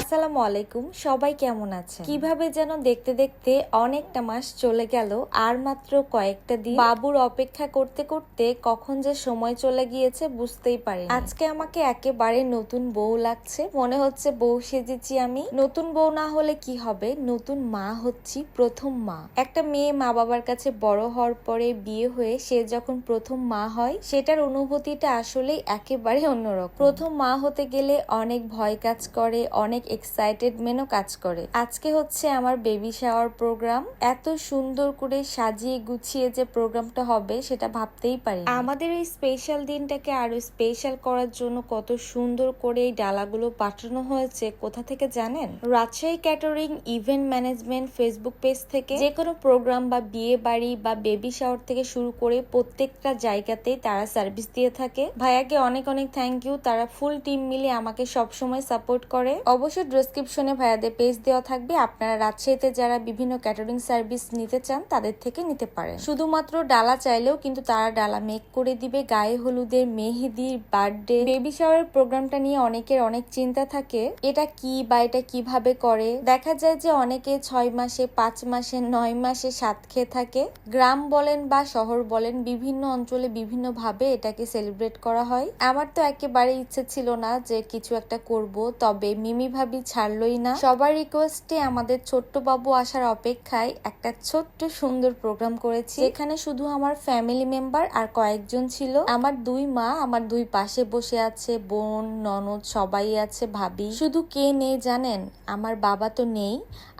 আসসালামু আলাইকুম, সবাই কেমন আছেন? কীভাবে যেন দেখতে দেখতে অনেকটা মাস চলে গেল, আর মাত্র কয়েকটা দিন। বাবুর অপেক্ষা করতে করতে কখন যে সময় চলে গিয়েছে বুঝতেই পারি আজকে আমাকে একেবারে নতুন বউ লাগছে। মনে হচ্ছে বউ সেজেছি আমি। নতুন বউ না হলে কি হবে? নতুন মা হচ্ছি প্রথম মা। একটা মেয়ে মা বাবার কাছে বড় হওয়ার পরে বিয়ে হয়ে সে যখন প্রথম মা হয়, সেটার অনুভূতিটা আসলে একেবারে অন্যরকম। প্রথম মা হতে গেলে অনেক ভয় কাজ করে, অনেক এক্সাইটেডমেন্টও কাজ করে। আজকে হচ্ছে আমার বেবি শাওয়ার প্রোগ্রাম এত সুন্দর করে সাজিয়ে গুছিয়ে যে প্রোগ্রামটা হবে, সেটা ভাবতেই পারি আমাদের এই স্পেশাল দিনটাকে আরও স্পেশাল করার জন্য কত সুন্দর করে এই ডালাগুলো পাঠানো হয়েছে। কোথা থেকে জানেন? Rajshahi catering event management Facebook page থেকে। যে কোনো প্রোগ্রাম বা বিয়ে বাড়ি বা বেবি শাওয়ার থেকে শুরু করে প্রত্যেকটা জায়গাতেই তারা সার্ভিস দিয়ে থাকে। ভাইয়াকে অনেক অনেক থ্যাংক ইউ তারা ফুল টিম মিলে আমাকে সবসময় সাপোর্ট করে। অবশ্যই ডেসক্রিপশনে ভাইয়াদের পেজ দেওয়া থাকবে। আপনারা রাজশাহীতে যারা বিভিন্ন ক্যাটারিং সার্ভিস নিতে চান, তাদের থেকে নিতে পারেন। শুধুমাত্র ডালা চাইলেও কিন্তু তারা ডালা মেক করে দিবে। গায়ে হলুদের, মেহেদির বার্থডে বেবি শাওয়ারের প্রোগ্রামটা নিয়ে অনেকের অনেক চিন্তা থাকে। এটা কি বা এটা কীভাবে করে? দেখা যায় যে অনেকে ছয় মাসে, পাঁচ মাসে, নয় মাসে সাত খেয়ে থাকে। গ্রাম বলেন বা শহর বলেন, বিভিন্ন অঞ্চলে বিভিন্ন ভাবে এটাকে সেলিব্রেট করা হয়। আমার তো একেবারে ইচ্ছে ছিল না যে কিছু একটা করব, তবে মিমি ভাবি ছাড়লই না। সবার রিকোয়েস্টে আমাদের ছোট্ট বাবু আসার অপেক্ষায় একটা ছোট্ট সুন্দর প্রোগ্রাম করেছি। এখানে শুধু আমার ফ্যামিলি মেম্বার আর কয়েকজন ছিল। আমার দুই মা, আমার দুই পাশে বসে আছে, বোন, ননদ সবাই আছে, ভাবি। শুধু কে নেই জানেন? আমার বাবা তো নেই।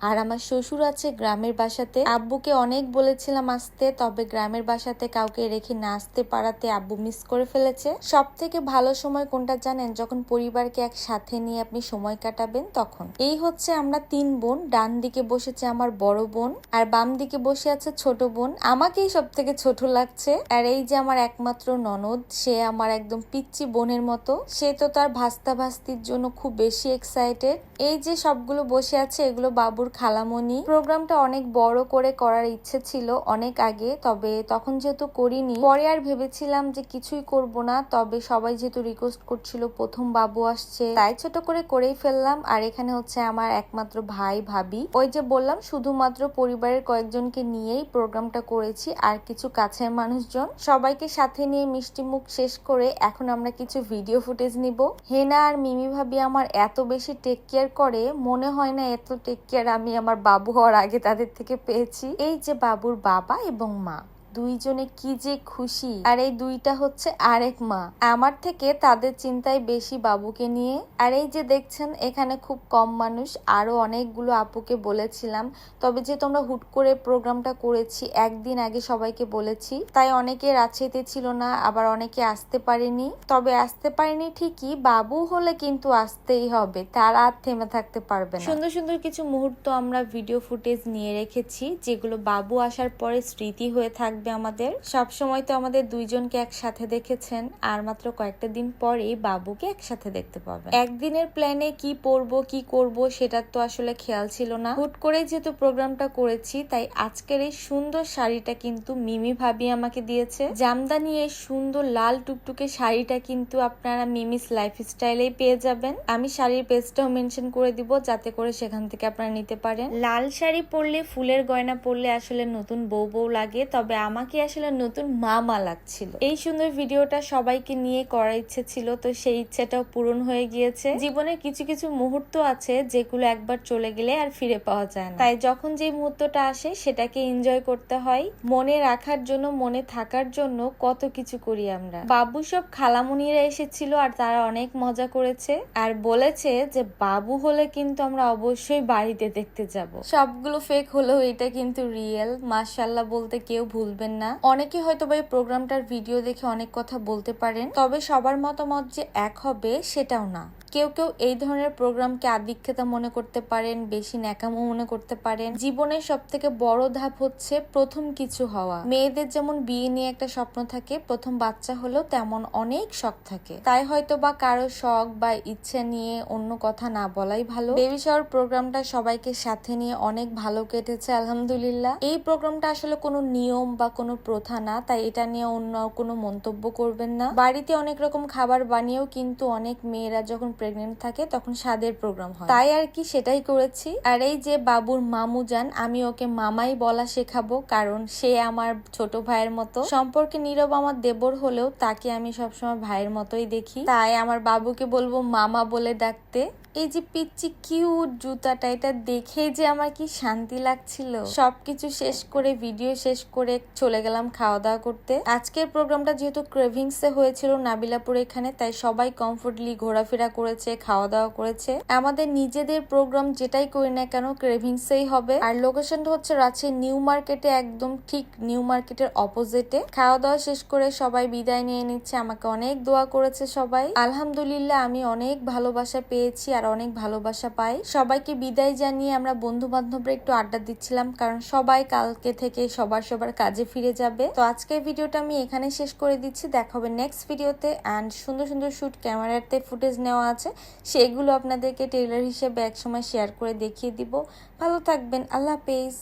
আর আমার শ্বশুর আছে গ্রামের বাসাতে। আব্বুকে অনেক বলেছিলাম আসতে, তবে গ্রামের বাসাতে কাউকে রেখে না আসতে পারাতে আব্বু মিস করে ফেলেছে। সব থেকে ভালো সময় কোনটা জানেন? যখন পরিবারকে একসাথে নিয়ে আপনি সময় কাটাবেন তখন। এই হচ্ছে আমরা তিন বোন, ডান দিকে বসেছে আমার বড় বোন আর বাম দিকে বসে আছে ছোট বোন। আমাকেই সব থেকে ছোট লাগছে আর এই যে আমার একমাত্র ননদ, সে আমার একদম পিচ্চি বোনের মতো। সে তো তার ভাস্তা ভাস্তির জন্য খুব বেশি এক্সাইটেড এই যে সবগুলো বসে আছে, এগুলো বাবুর খালামণি। প্রোগ্রামটা অনেক বড় করে করার ইচ্ছে ছিল অনেক আগে, তবে তখন যেহেতু করিনি, পরে আর ভেবেছিলাম যে কিছুই করব না, তবে সবাই যেহেতু রিকোয়েস্ট করছিল প্রথম বাবু আসছে, তাই ছোট করে করেই ফেললাম। আর এখানে হচ্ছে আমার একমাত্র ভাই ভাবি। ওই যে বললাম, শুধুমাত্র পরিবারের কয়েকজনকে নিয়েই প্রোগ্রামটা করেছি, আর কিছু কাছের মানুষজন। সবাইকে সাথে নিয়ে মিষ্টি মুখ শেষ করে এখন আমরা কিছু ভিডিও ফুটেজ নিব। হেনা আর মিমি ভাবি আমার এত বেশি টেক কেয়ার করে, মনে হয় না এত টেক কেয়ার আমি আমার বাবু হওয়ার আগে তাদের থেকে পেয়েছি। এই যে বাবুর বাবা এবং মা। দুইজনে কি যে খুশি। আর এই দুইটা হচ্ছে আরেক মা। আমার থেকে তাদের চিন্তায় বেশি বাবুকে নিয়ে। আর এই যে দেখছেন, এখানে খুব কম মানুষ। আরও অনেকগুলো আপুকে বলেছিলাম। তবে যে তোমরা হুট করে প্রোগ্রামটা করেছি, একদিন আগে সবাইকে বলেছি। তাই অনেকে রাজশাহীতে ছিল না, আবার অনেকে আসতে পারেনি। তবে আসতে পারেনি ঠিকই, বাবু হলে কিন্তু আসতেই হবে। তার আর থেমে থাকতে পারবে না। সুন্দর সুন্দর কিছু মুহূর্ত আমরা ভিডিও ফুটেজ নিয়ে রেখেছি, যেগুলো বাবু আসার পরে স্মৃতি হয়ে থাকবে। আমাদের। সব সময় তো আমাদের দুইজনকে একসাথে দেখেছেন, আর মাত্র কয়েকটা দিন পরেই বাবুকে একসাথে দেখতে পাবেন। একদিনের প্ল্যানে কি পরবো, কি করব, সেটার তো আসলে খেয়াল ছিল না। হুট করে যেহেতু প্রোগ্রামটা করেছি, তাই আজকের এই সুন্দর শাড়িটা কিন্তু মিমি ভাবি আমাকে দিয়েছে। জামদানি এই সুন্দর লাল টুকটুকে শাড়িটা কিন্তু আপনারা মিমিস লাইফ স্টাইলেই পেয়ে যাবেন। আমি শাড়ির পেজটাও মেনশন করে দিব, যাতে করে সেখান থেকে আপনারা নিতে পারেন। লাল শাড়ি পরলে, ফুলের গয়না পরলে আসলে নতুন বউ বউ লাগে, তবে আমাকে আসলে নতুন মা মা লাগছিল। এই সুন্দর ভিডিওটা সবাইকে নিয়ে করার ইচ্ছে ছিল, তো সেই ইচ্ছেটাও পূরণ হয়ে গিয়েছে। জীবনে কিছু কিছু মুহূর্ত আছে যেগুলো একবার চলে গেলে আর ফিরে পাওয়া যায় না। তাই যখন যে মুহূর্তটা আসে, সেটাকে এনজয় করতে হয়। মনে রাখার জন্য, মনে থাকার জন্য কত কিছু করি আমরা। বাবু সব খালামুনিরা এসেছিল আর তারা অনেক মজা করেছে। আর বলেছে যে, বাবু হলে কিন্তু আমরা অবশ্যই বাড়িতে দেখতে যাব। সবগুলো ফেক হলেও এটা কিন্তু রিয়েল মার্শাল্লাহ বলতে কেউ ভুলবেন না। অনেকে হয়তো বা এই প্রোগ্রামটার ভিডিও দেখে অনেক কথা বলতে পারেন, তবে সবার মতামত যে এক হবে সেটাও না। কেউ কেউ এই ধরনের প্রোগ্রামকে আদিক্ষেতা মনে করতে পারেন, বেশি ন্যাকামো মনে করতে পারেন। জীবনের সব থেকে বড় ধাপ হচ্ছে প্রথম কিছু হওয়া। মেয়েদের যেমন বিয়ে নিয়ে একটা স্বপ্ন থাকে, প্রথম বাচ্চা হলেও তেমন অনেক শখ থাকে। তাই হয়তো বা কারও শখ বা ইচ্ছে নিয়ে অন্য কথা না বলাই ভালো। বেবি শাওয়ার প্রোগ্রামটা সবাইকে সাথে নিয়ে অনেক ভালো কেটেছে, আলহামদুলিল্লাহ। এই প্রোগ্রামটা আসলে কোনো নিয়ম বা কোনো প্রথা না, তাই এটা নিয়ে অন্য কোনো মন্তব্য করবেন না। বাড়িতে অনেক রকম খাবার বানিয়েও কিন্তু অনেক মেয়েরা যখন প্রেগনেন্ট থাকে, তখন স্বাদের প্রোগ্রাম হয়। তাই আর কি সেটাই করেছি। আর এই যে বাবুর মামু যান, আমি ওকে মামাই বলা শেখাবো, কারণ সে আমার ছোট ভাইয়ের মতো। সম্পর্কে নীরব আমার দেবর হলেও তাকে আমি সবসময় ভাইয়ের মতোই দেখি। তাই আমার বাবুকে বলব মামা বলে ডাকতে। এই যে পিচ্ছি কিউট জুতাটা, এটা দেখে যে আমার কি শান্তি লাগছিল। সবকিছু শেষ করে ভিডিও শেষ করে চলে গেলাম খাওয়া দাওয়া করতে। আজকের প্রোগ্রামটা যেহেতু ক্রেভিংস হয়েছিল নাবিলাপুর এখানে, তাই সবাই কমফোর্টলি ঘোরাফেরা করেছে খাওয়া দাওয়া করেছে। আমাদের নিজেদের প্রোগ্রাম যেটাই করি না কেন ক্রেভিংসেই হবে। আর লোকেশনটা হচ্ছে রাজশাহী নিউ মার্কেটে একদম ঠিক নিউ মার্কেটের অপোজিটে খাওয়া দাওয়া শেষ করে সবাই বিদায় নিয়ে নিচ্ছে, আমাকে অনেক দোয়া করেছে সবাই। আলহামদুলিল্লাহ, আমি অনেক ভালোবাসা পেয়েছি আর অনেক ভালোবাসা পাই। সবাইকে বিদায় জানিয়ে আমরা বন্ধু বান্ধবরা একটু আড্ডা দিচ্ছিলাম, কারণ সবাই কালকে থেকে সবার সবার কাজে ফিরে যাবে। তো আজকের ভিডিওটা আমি এখানে শেষ করে দিচ্ছি। দেখা হবে নেক্সট ভিডিওতে অ্যান্ড সুন্দর সুন্দর শুট ক্যামেরাতে ফুটেজ নেওয়া আছে সেগুলো আপনাদেরকে টেইলার হিসেবে একসময় শেয়ার করে দেখিয়ে দিব। ভালো থাকবেন আল্লাহ হাফেজ।